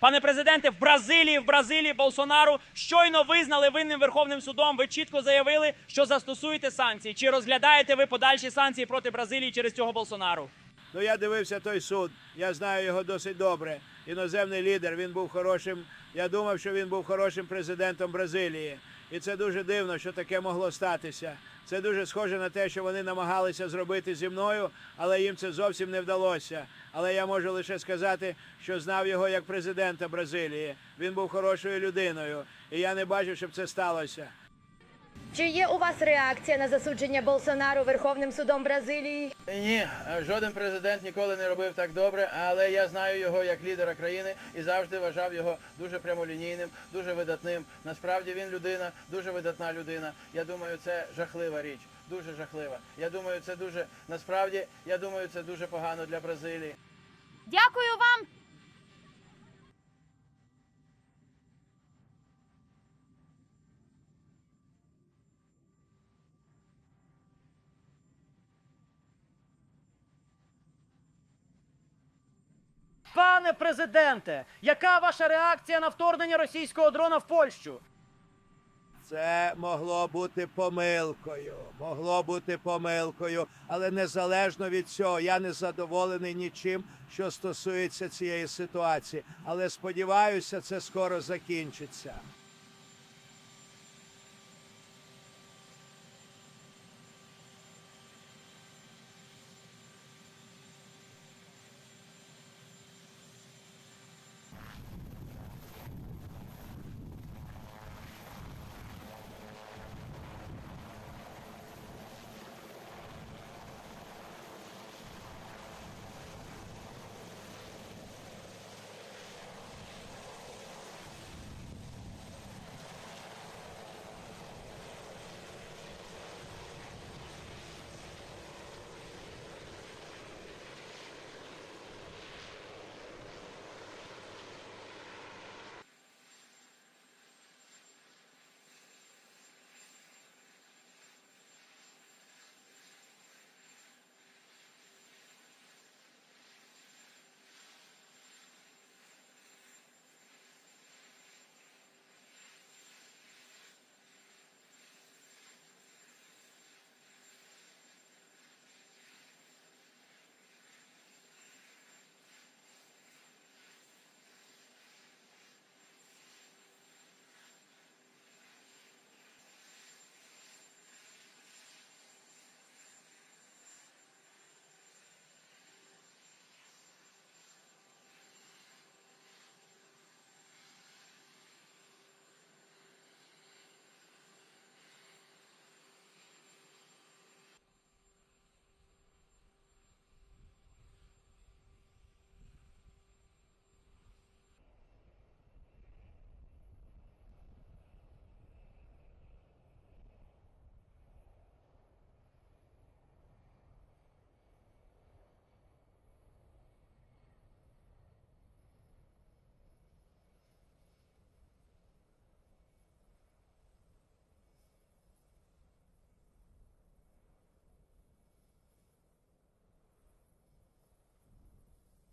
Пане президенте, в Бразилії, в Бразилії Болсонару щойно визнали винним Верховним судом. Ви чітко заявили, що застосуєте санкції. Чи розглядаєте ви подальші санкції проти Бразилії через цього Болсонару? Ну я дивився той суд. Я знаю його досить добре. Іноземний лідер. Він був хорошим. Я думав, що він був хорошим президентом Бразилії. І це дуже дивно, що таке могло статися. Це дуже схоже на те, що вони намагалися зробити зі мною, але їм це зовсім не вдалося. Але я можу лише сказати, що знав його як президента Бразилії. Він був хорошою людиною, і я не бачив, щоб це сталося. Чи є у вас реакція на засудження Болсонару Верховним судом Бразилії? Ні, жоден президент ніколи не робив так добре, але я знаю його як лідера країни і завжди вважав його дуже прямолінійним, дуже видатним. Насправді він людина, дуже видатна людина. Я думаю, це жахлива річ, дуже жахлива. Я думаю, це дуже насправді, я думаю, це дуже погано для Бразилії. Дякую вам. Пане президенте, яка ваша реакція на вторгнення російського дрона в Польщу? Це могло бути помилкою, могло бути помилкою, але незалежно від цього, я не задоволений нічим, що стосується цієї ситуації. Але сподіваюся, це скоро закінчиться.